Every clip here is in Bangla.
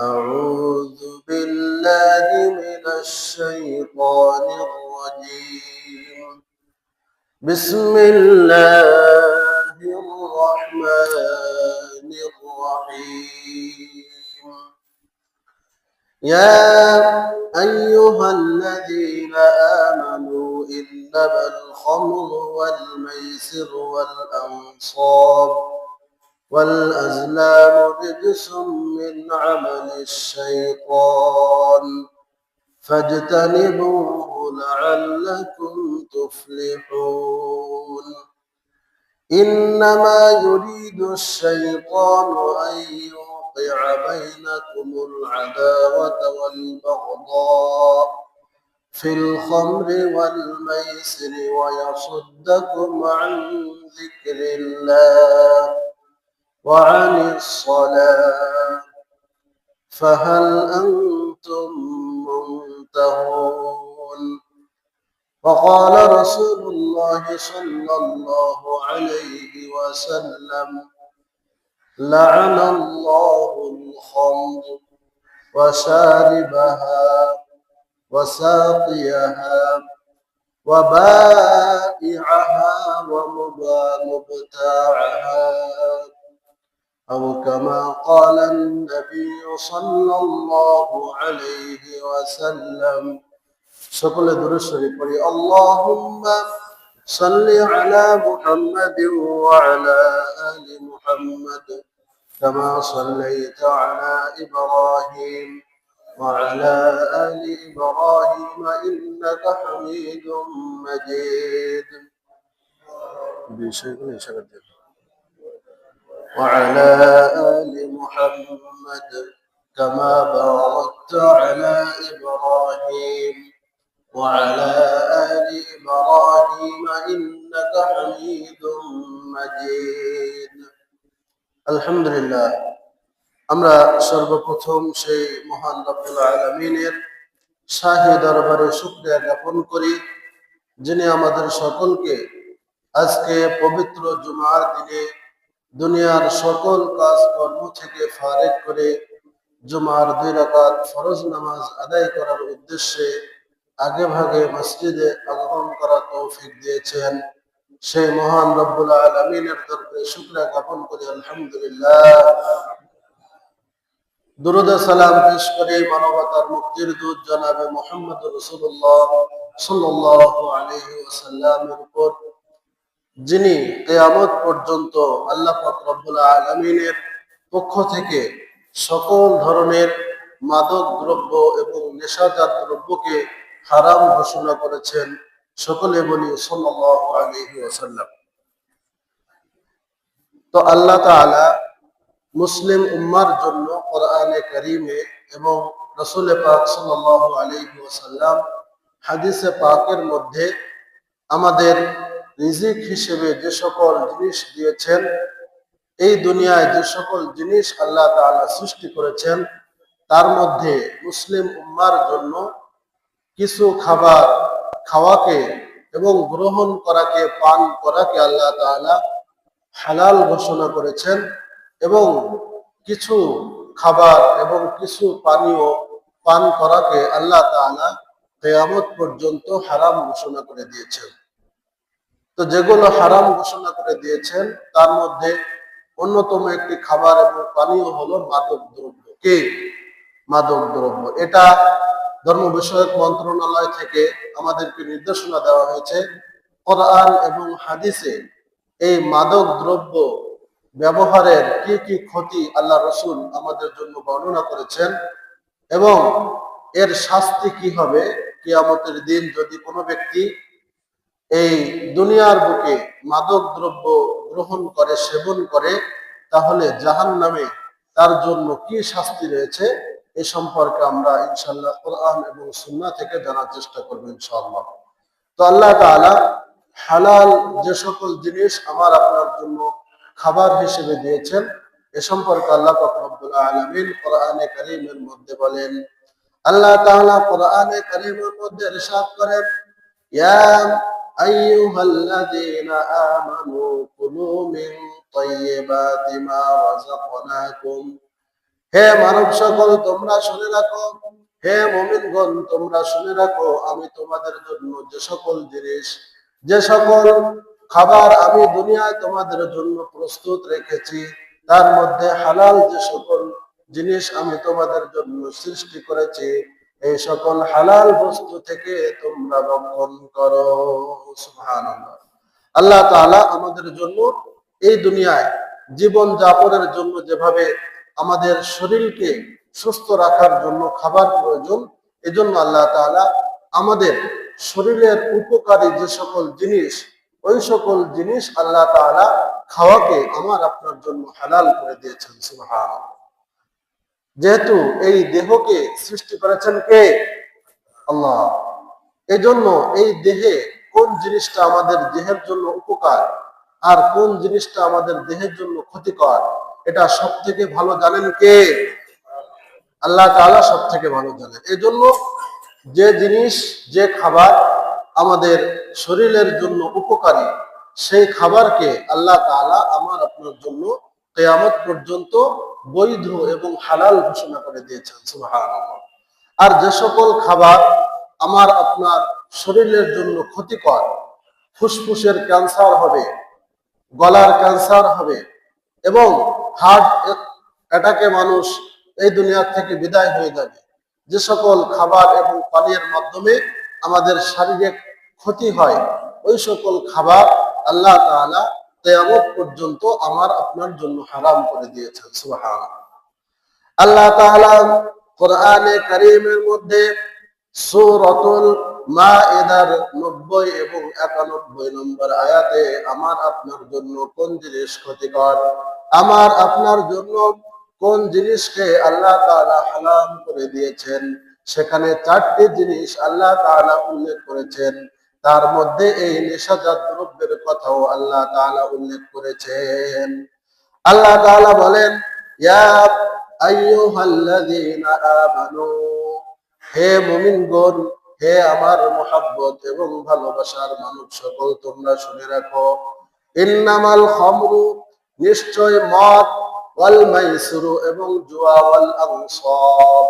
أعوذ بالله من الشيطان الرجيم. بسم الله الرحمن الرحيم. يا أيها الذين آمنوا إنما الخمر والميسر والأنصاب والأزلام رجس من عمل الشيطان. فاجتنبوه لعلكم تفلحون. إنما يريد الشيطان أن يوقع بينكم العداوة والبغضاء في الخمر والميسر ويصدكم عن ذكر الله. وعن الصلاة. فهل أنتم منتهون؟ وقال رسول الله صلى الله عليه وسلم لعن الله الخمر وشاربها وساقيها وبائعها ومبتاعها. أو كما قال النبي صلى الله عليه وسلم সকলে দূরে শরীফ পড়ি আল্লাহুম্মা সাল্লি আলা মুহাম্মাদিন ওয়া আলা আলি মুহাম্মাদ কামা সাল্লাইতা আলা ইব্রাহিম وعلى آل إبراهيم إنك حميد مجيد وعلى آل محمد كما باركت على إبراهيم وعلى آل إبراهيم إنك حميد مجيد الحمد لله আমরা সর্বপ্রথম সেই মহান রব্বুল আলমিনের শাহী দরবারে শুক্রিয়া জ্ঞাপন করি যিনি আমাদের সকলকে আজকে পবিত্র জুমার দিনে দুনিয়ার সকল কাজকর্ম থেকে ফারেক করে জুমার দুই রাকাত ফরজ নামাজ আদায় করার উদ্দেশ্যে আগে ভাগে মসজিদে আগমন করার তৌফিক দিয়েছেন। সেই মহান রব্বুল আলমিনের দরবারে শুক্রিয়া জ্ঞাপন করি, আলহামদুলিল্লাহ। দুরুদ সালাম পেশ করে মানবতার মুক্তির দূত জানাবে মোহাম্মদ রসুল্লাহ সাল্লাল্লাহু আলাইহি ওয়াসাল্লামের উপর। যিনি কেয়ামত পর্যন্ত আল্লাহ রব্বুল আলামিনের পক্ষ থেকে সকল ধরনের মাদক দ্রব্য এবং নেশাজাত দ্রব্যকে হারাম ঘোষণা করেছেন সকলে বলি ওয়াসাল্লাম। তো আল্লাহ মুসলিম উম্মার জন্য কোরআনে করিমে এবং রসুল পাক আলাইহি ওয়াসাল্লাম হাদিসে পাকের মধ্যে আমাদের রিজিক হিসেবে যে সকল জিনিস দিয়েছেন, এই দুনিয়ায় যে সকল জিনিস আল্লাহ তাআলা সৃষ্টি করেছেন, তার মধ্যে মুসলিম উম্মার জন্য কিছু খাবার খাওয়াকে এবং গ্রহণ করাকে, পান করাকে আল্লাহ তাআলা হালাল ঘোষণা করেছেন এবং কিছু খাবার এবং কিছু পানীয় পান করাকে আল্লাহ তাআলা কেয়ামত পর্যন্ত হারাম ঘোষণা করে দিয়েছেন। তো যেগুলো হারাম ঘোষণা করে দিয়েছেন, তার মধ্যে অন্যতম একটি খাবার এবং পানীয় হলো মাদক দ্রব্য। কে? মাদক দ্রব্য। এটা ধর্ম বিষয়ক মন্ত্রণালয় থেকে আমাদেরকে নির্দেশনা দেওয়া হয়েছে। কোরআন এবং হাদিসে এই মাদক দ্রব্য ব্যবহারের কি কি ক্ষতি আল্লাহ রসুল আমাদের জন্য বর্ণনা করেছেন এবং এর শাস্তি কি হবে? কিয়ামতের দিন যদি কোনো ব্যক্তি এই দুনিয়ার বুকে মাদক দ্রব্য গ্রহণ করে, সেবন করে, তাহলে জাহান নামে তার জন্য কি শাস্তি রয়েছে? এ সম্পর্কে আমরা ইনশাল্লাহ কোরআন এবং সুন্না থেকে জানার চেষ্টা করব ইনশাআল্লাহ। তো আল্লাহ তাআলা হালাল যে সকল জিনিস আমার আপনার জন্য খাবার হিসেবে দিয়েছেন, এ সম্পর্কে আল্লাহ রব্বুল আলামিন কোরআনে কারীমের মধ্যে বলেন, আল্লাহ তাআলা কোরআনে করিমের মধ্যে ইরশাদ করেন আইয়ুহাল্লাযীনা আমানু কুলু মিন তাইয়্যিবাতি মা রাযাকনাকুম হে মানব সকল, তোমরা শুনে রাখো। হে মুমিনগণ, তোমরা শুনে রাখো, আমি তোমাদের জন্য যে সকল জিনিস, যে সকল খাবার আমি দুনিয়ায় তোমাদের জন্য প্রস্তুত রেখেছি, তার মধ্যে হালাল যে সকল জিনিস আমি তোমাদের জন্য সৃষ্টি করেছি এই সকল হালাল বস্তু থেকে তোমরা রক্ষণ করো আল্লাহ তাআলা আমাদের জন্য এই দুনিয়ায় জীবন যাপনের জন্য যেভাবে আমাদের শরীরকে সুস্থ রাখার জন্য খাবার প্রয়োজন, এজন্য আল্লাহ তাআলা আমাদের শরীরের উপকারী যে সকল জিনিস, ওই সকল জিনিস আল্লাহ তাআলা খাওয়াকে আমার আপনার জন্য হালাল করে দিয়েছেন সুবহান যেহেতু এই দেহকে সৃষ্টি করেছেন কে? আল্লাহ। এজন্য এই দেহে কোন জিনিসটা আমাদের দেহের জন্য উপকার আর কোন জিনিসটা আমাদের দেহের জন্য ক্ষতিকর, এটা সব থেকে ভালো জানেন কে? আল্লাহ তাআলা সব থেকে ভালো জানেন। এই জন্য যে জিনিস, যে খাবার আমাদের শরীরের জন্য উপকারী, সেই খাবারকে আল্লাহ তাআলা আমার আপনার জন্য কেয়ামত পর্যন্ত বৈধ এবং হালাল ঘোষণা করে দিয়েছেন, সুবহানাল্লাহ। আর যে সকল খাবার আমার আপনার শরীরের জন্য ক্ষতিকর, ফুসফুসের ক্যান্সার হবে, গলার ক্যান্সার হবে এবং হার্ট অ্যাটাকে মানুষ এই দুনিয়ার থেকে বিদায় হয়ে যাবে, যে সকল খাবার এবং পানীয়ের মাধ্যমে আমাদের শারীরিক ক্ষতি হয়, ওই সকল খাবার আল্লাহ তাআলা কিয়ামত পর্যন্ত আমার আপনার জন্য হারাম করে দিয়েছেন সুবহান আল্লাহ কোরআনে কারীমের মধ্যে সূরাতুল 90 এবং 91 নম্বর আয়াতে আমার আপনার জন্য কোন জিনিস ক্ষতিকর? আমার আপনার জন্য কোন জিনিসকে আল্লাহ তাআলা হালাল করে দিয়েছেন? সেখানে চারটি জিনিস আল্লাহ তাআলা উল্লেখ করেছেন। তার মধ্যে এই নেশাজাত দ্রব্যের কথাও আল্লাহ তাআলা উল্লেখ করেছেন। আল্লাহ তাআলা বলেন, ইয়া আইয়ুহাল্লাযীনা আমানু, হে মুমিনগণ, হে আমার মোহাব্বত এবং ভালোবাসার মানুষ সকল, তোমরা শুনে রাখো, ইন্নামাল খামরু, নিশ্চয় মদ, ওয়াল মাইসুরু এবং জুয়া, ওয়াল আনসাব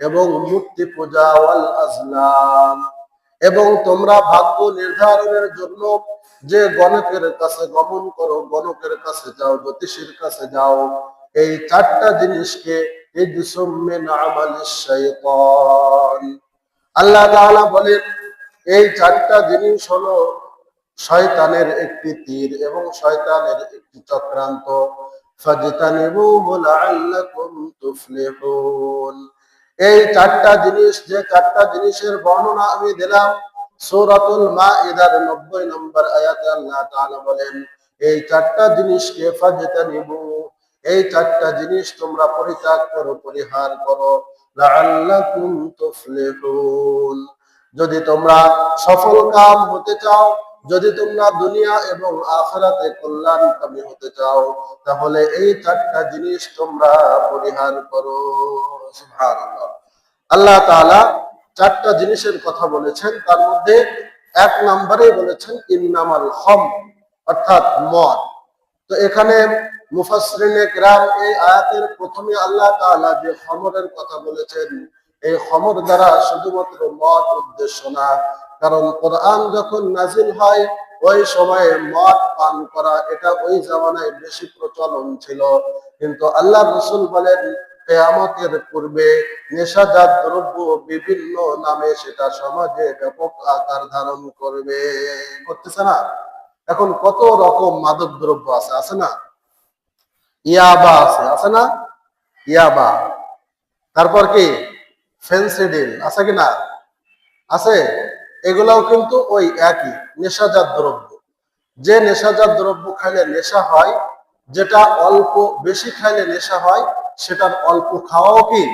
এবং মূর্তি পূজা, ওয়াল আজলাম। এবং তোমরা ভাগ্য নির্ধারণের জন্য যে গণকের কাছে গমন করো, গণকের কাছে যাও, জ্যোতিষীর কাছে যাও। এই চারটা জিনিসকে আল্লাহ বলেন, এই চারটা জিনিস হলো শয়তানের একটি তীর এবং শয়তানের একটি চক্রান্ত। ফাজতানিবুহু লাআল্লাকুম তুফলিহুন। এই চারটা জিনিস, যে চারটা জিনিসের বর্ণনা আমি দিলাম, সূরাতুল মাইদার 90 নম্বর আয়াতে আল্লাহ তাআলা বলেন, এই চারটা জিনিসকে ফাজতানিবু এই চারটা জিনিস তোমরা পরিত্যাগ করো, পরিহার করো যদি তোমরা সফল কাম হতে চাও যদি তোমরা দুনিয়া এবং আখেরাতে কল্যাণকামী হতে চাও, তাহলে এই চারটা জিনিস তোমরা পরিহার করো। আল্লাহ তাআলা চারটা জিনিসের কথা বলেছেন, তার মধ্যে এক নম্বরে বলেছেন, ইন্নামাল খম, অর্থাৎ মদ। তো এখানে মুফাসরিনে গ্রাম এই আয়াতের প্রথমে আল্লাহ তাআলা যে খমরের কথা বলেছেন, এই খমর দ্বারা শুধুমাত্র মদ উদ্দেশ্য না কারণ কোরআন যখন নাজিল হয়, ওই সময়ে মদ পান করা এটা ওই জামানায় বেশি প্রচলন ছিল। কিন্তু আল্লাহ রসুল বলেন, কেয়ামতের পূর্বে নেশাজাত দ্রব্য বিভিন্ন নামে সেটা সমাজে ব্যাপক আকার ধারণ করবে। করতেছে না? এখন কত রকম মাদক দ্রব্য আছে আছে না? ইয়াবা আছে আছে না? ইয়াবা। তারপর কি? ফেন্সিডিল, আছে কি না? আছে? এগুলাও কিন্তু ওই একই, নেশাজাত দ্রব্য। যে নেশাজাত দ্রব্য খাইলে নেশা হয়, যেটা অল্প বেশি খাইলে নেশা হয়, সেটার অল্প খাওয়াও কি?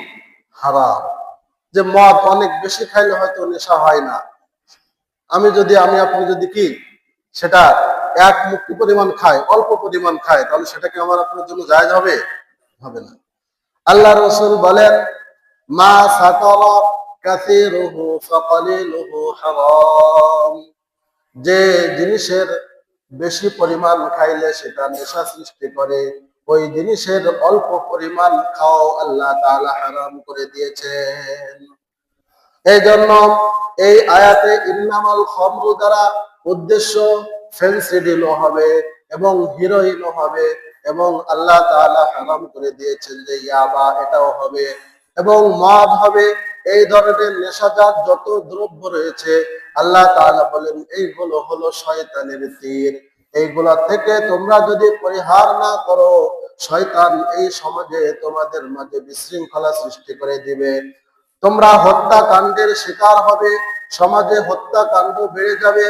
হারাম। যে মদ অনেক বেশি খাইলে হয়তো নেশা হয় না। আমি যদি, আমি আপনি যদি কি, সেটা এক মুক্তি পরিমাণ খাই, অল্প পরিমাণ খাই, তাহলে সেটা কি আমার আপনার জন্য জায়জ হবে? হবে না। আল্লাহ রসুল বলেন, মা সাকাল কাসিরুহু ফাকালিলুহু হারাম। যে জিনিসের বেশি পরিমাণ খাইলে সেটা নেশা সৃষ্টি করে, ওই জিনিসের অল্প পরিমাণ খাও আল্লাহ তাআলা হারাম করে দিয়েছেন। এই জন্য এই আয়াতে ইন্নামাল খমরু দ্বারা উদ্দেশ্য ফেন্সিডিলও হবে এবং হিরোইনও হবে এবং আল্লাহ তাআলা হারাম করে দিয়েছেন যে ইয়াবা এটাও হবে এবং মদ হবে এই ধরনের নেশাজাত যত দ্রব্য রয়েছে, আল্লাহ তাআলা বলেন, এইগুলো হলো শয়তানের তীর। এইগুলা থেকে তোমরা যদি পরিহার না করো, শয়তান এই সমাজে তোমাদের মাঝে বিশৃঙ্খলা সৃষ্টি করে দিবে। তোমরা হত্যাকাণ্ডের শিকার হবে, সমাজে হত্যাকাণ্ড বেড়ে যাবে,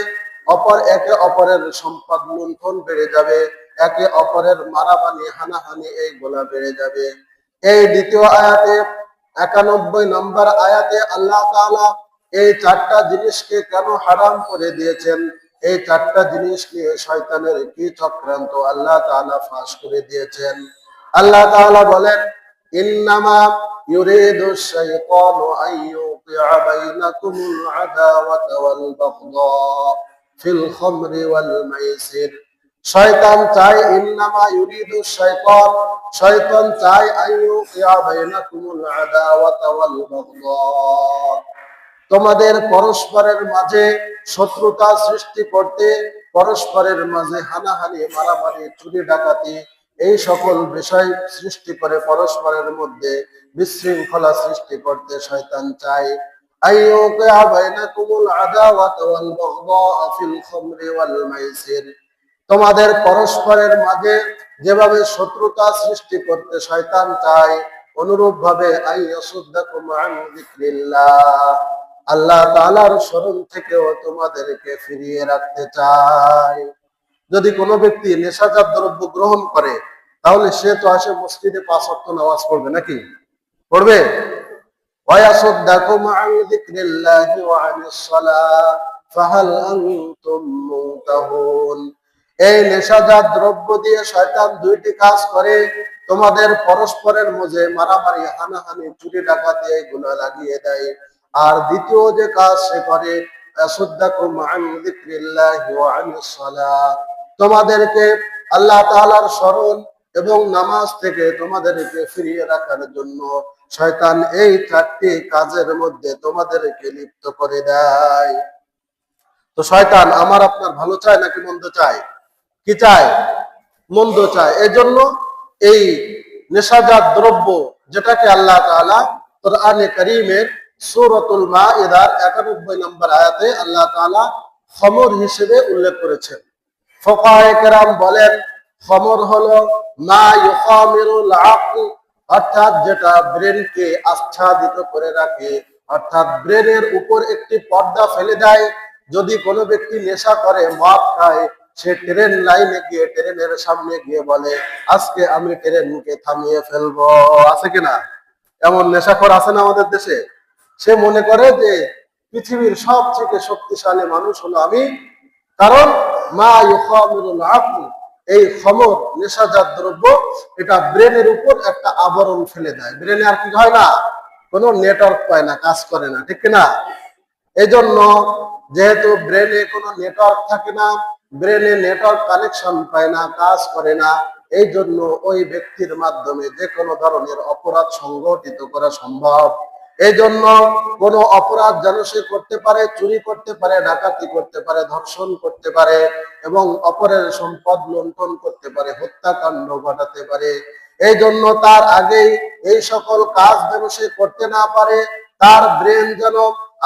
অপর একে অপরের সম্পদ লুণ্ঠন বেড়ে যাবে, একে অপরের মারামারি, হানাহানি এইগুলা বেড়ে যাবে। এই দ্বিতীয় আয়াতে একানব্বই নম্বর আয়াতে আল্লাহ এই চারটা জিনিসকে কেন হারাম করে দিয়েছেন? এই চারটা জিনিস নিয়ে শয়তানের কি চক্রান্ত? আল্লাহ তালা ফাঁস করে দিয়েছেন। আল্লাহ তালা বলেন, ইন্নামা শয়তান চায়, ইন্নামা ইউরিদু শয়তান শয়তান চায় আইয়ুকিয়া বাইনাকুমুল আদাওয়াতা ওয়াল বাগদা তোমাদের পরস্পরের মাঝে শত্রুতা সৃষ্টি করতে, পরস্পরের মাঝে হানাহানি, মারামারি, চুরি ডাকাতি, এই সকল বিষয় সৃষ্টি করে পরস্পরের মধ্যে বিশৃঙ্খলা সৃষ্টি করতে শয়তান চায়। আইয়ুকিয়া বাইনাকুমুল আদাওয়াতা ওয়াল বাগদা ফিল খামরি ওয়াল মাইসির। তোমাদের পরস্পরের মাঝে যেভাবে শত্রুতা সৃষ্টি করতে শয়তান চাই অনুরূপ ভাবে আল্লাহ তালার স্মরণ থেকেও তোমাদেরকে ফিরিয়ে রাখতে চাই যদি কোনো ব্যক্তি নেশাজাত দ্রব্য গ্রহণ করে, তাহলে সে তো আসে মসজিদে পাঁচ অক্ট নামাজ পড়বে নাকি? পড়বে? ফাহাল আনতুম এই নেশাজাত দ্রব্য দিয়ে শয়তান দুইটি কাজ করে। তোমাদের পরস্পরের মধ্যে মারামারি, হানাহানি, চুরি ডাকাতি এই লাগিয়ে দেয়। আর দ্বিতীয় যে কাজ সে করে তোমাদেরকে আল্লাহ তালার স্মরণ এবং নামাজ থেকে তোমাদেরকে ফিরিয়ে রাখার জন্য শয়তান এই চারটি কাজের মধ্যে তোমাদেরকে লিপ্ত করে দেয়। তো শয়তান, আমার আপনার ভালো চায় নাকি মন্দ চায়? কি চায়? মন্দ চায়। এজন্য এই নেশাজাত দ্রব্য যেটাকে আল্লাহ তাআলা কোরআনে কারীমের সূরাতুল মাইদার 91 নম্বর আয়াতে আল্লাহ তাআলা খমর হিসেবে উল্লেখ করেছেন। ফুকাহায়ে কেরাম বলেন, খমর হলো মা ইউখামিরুল আকল, অর্থাৎ যেটা ব্রেনকে আচ্ছাদিত করে রাখে, অর্থাৎ ব্রেনের উপর একটি পর্দা ফেলে দেয়। যদি কোনো ব্যক্তি নেশা করে, মদ খায় সে ট্রেন লাইনে গিয়ে, ট্রেনের সামনে গিয়ে বলে, আজকে আমি ট্রেনকে থামিয়ে ফেলব। আছে কিনা এমন নেশাখর আছে না আমাদের দেশে? সে মনে করে যে পৃথিবীর সব থেকে শক্তিশালী মানুষ হলো আমি। কারণ, মা এই খমর নেশাজাত দ্রব্য, এটা ব্রেনের উপর একটা আবরণ ফেলে দেয়। ব্রেনে আর কি হয় না? কোনো নেটওয়ার্ক পায় না, কাজ করে না, ঠিক না? এই জন্য যেহেতু ব্রেনে কোনো নেটওয়ার্ক থাকে না ব্রেনে নেটওয়ার্ক কানেকশন পায় না, কাজ করে না এই জন্য ওই ব্যক্তির মাধ্যমে যে কোনো ধরনের অপরাধ সংগঠিত করা সম্ভব। এই জন্য কোন অপরাধ যেন সে করতে পারে, চুরি করতে পারে, ডাকাতি করতে পারে, ধর্ষণ করতে পারে এবং অপরের সম্পদ লুণ্ঠন করতে পারে, হত্যাকাণ্ড ঘটাতে পারে। এই জন্য তার আগেই এই সকল কাজ যেন সে করতে না পারে, তার ব্রেন যেন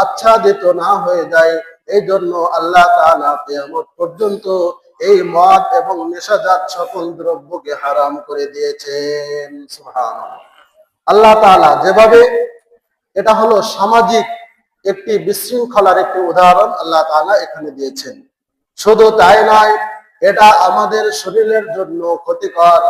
আচ্ছাদিত না হয়ে যায়। এই জন্য আল্লাহ কিয়ামত পর্যন্ত এই মদ এবং নেশাজাত সকল দ্রব্যকে হারাম করে দিয়েছেন। আল্লাহ তাআলা যেভাবে এটা হলো সামাজিক একটি বিশৃঙ্খলার একটি উদাহরণ আল্লাহ তাআলা এখানে দিয়েছেন। শুধু তাই নয়, এটা আমাদের শরীরের জন্য ক্ষতিকর,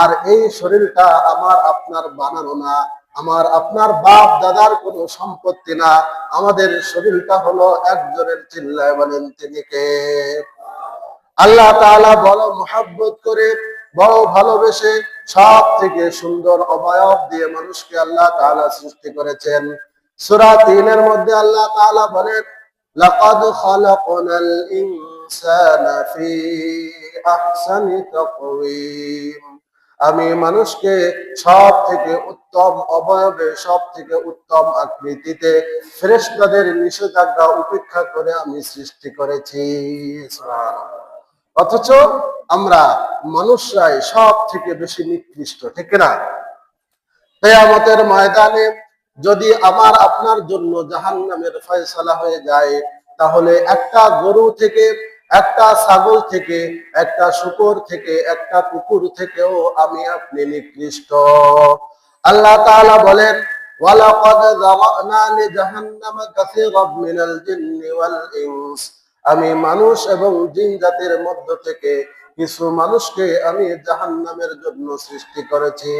আর এই শরীরটা আমার আপনার বানানো না। আমার আপনার বাপ দাদার কোনো সম্পত্তি না। আমাদের শরীরটা হলো একজনের চিল্লায় বলেন তিনি কে? আল্লাহ বড় মোহাব্বত করে, বড় ভালোবেসে সব থেকে সুন্দর অবয়ব দিয়ে মানুষকে আল্লাহ তাআলা সৃষ্টি করেছেন। সূরা তিনের মধ্যে আল্লাহ তাআলা বলেন, লাকাদ খালাকনাল ইনসানা ফি আহসানি তাকওয়িম। আমি মানুষকে সব থেকে উত্তম অবয়বে সব থেকে উত্তম আকৃতিতে ফেরেশতাদের নিষেধাজ্ঞা উপেক্ষা করে আমি সৃষ্টি করেছি। অথচ আমরা মানুষরাই সব থেকে বেশি নিকৃষ্ট, ঠিক না? কেয়ামতের ময়দানে যদি আমার, আপনার জন্য জাহান্নামের ফয়সালা হয়ে যায়, তাহলে একটা গরু থেকে একটা ছাগল থেকে, একটা শুকর থেকে, একটা কুকুর থেকেও আমি আপনি নিকৃষ্ট। আল্লাহ তাআলা বলেন আমি মানুষ এবং জিন জাতির মধ্য থেকে কিছু মানুষকে আমি জাহান্নামের জন্য সৃষ্টি করেছি।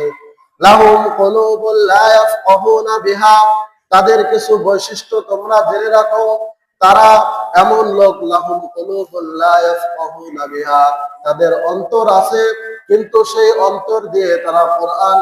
লাহুম কুলুবুল লা ইয়াফকাহুনা বিহা। তাদের কিছু বৈশিষ্ট্য তোমরা জেনে রাখো। তারা এমন লোক লাহুম তাদের অন্তর আছে কিন্তু সেই অন্তর দিয়ে তারা কোরআন